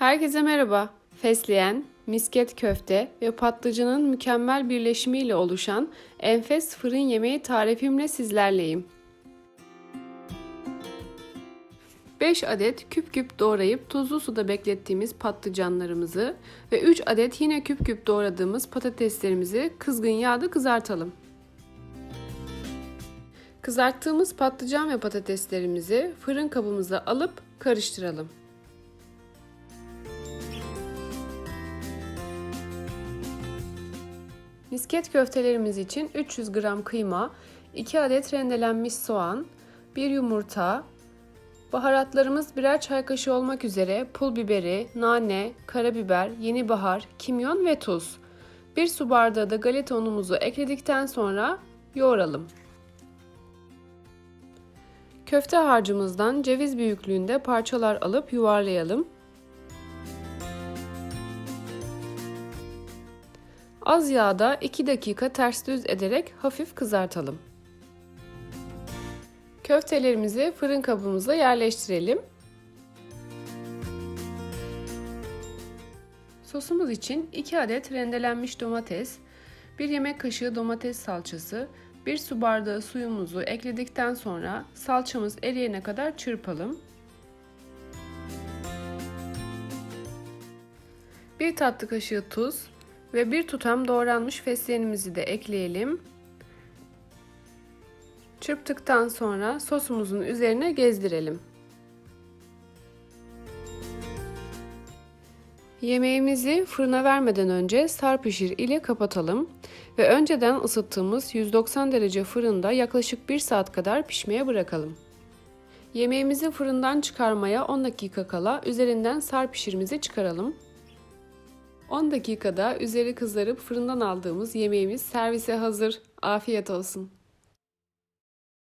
Herkese merhaba. Fesleğen, misket köfte ve patlıcanın mükemmel birleşimiyle oluşan enfes fırın yemeği tarifimle sizlerleyim. 5 adet küp küp doğrayıp tuzlu suda beklettiğimiz patlıcanlarımızı ve 3 adet yine küp küp doğradığımız patateslerimizi kızgın yağda kızartalım. Kızarttığımız patlıcan ve patateslerimizi fırın kabımıza alıp karıştıralım. Misket köftelerimiz için 300 gram kıyma, 2 adet rendelenmiş soğan, 1 yumurta, baharatlarımız birer çay kaşığı olmak üzere pul biberi, nane, karabiber, yeni bahar, kimyon ve tuz. 1 su bardağı da galeta unumuzu ekledikten sonra yoğuralım. Köfte harcımızdan ceviz büyüklüğünde parçalar alıp yuvarlayalım. Az yağda 2 dakika ters düz ederek hafif kızartalım. Köftelerimizi fırın kabımıza yerleştirelim. Sosumuz için 2 adet rendelenmiş domates, 1 yemek kaşığı domates salçası, 1 su bardağı suyumuzu ekledikten sonra salçamız eriyene kadar çırpalım. 1 tatlı kaşığı tuz ve 1 tutam doğranmış fesleğenimizi de ekleyelim. Çırptıktan sonra sosumuzun üzerine gezdirelim. Yemeğimizi fırına vermeden önce sarpışır ile kapatalım ve önceden ısıttığımız 190 derece fırında yaklaşık 1 saat kadar pişmeye bırakalım. Yemeğimizi fırından çıkarmaya 10 dakika kala üzerinden sarpışırımızı çıkaralım. 10 dakikada üzeri kızarıp fırından aldığımız yemeğimiz servise hazır. Afiyet olsun.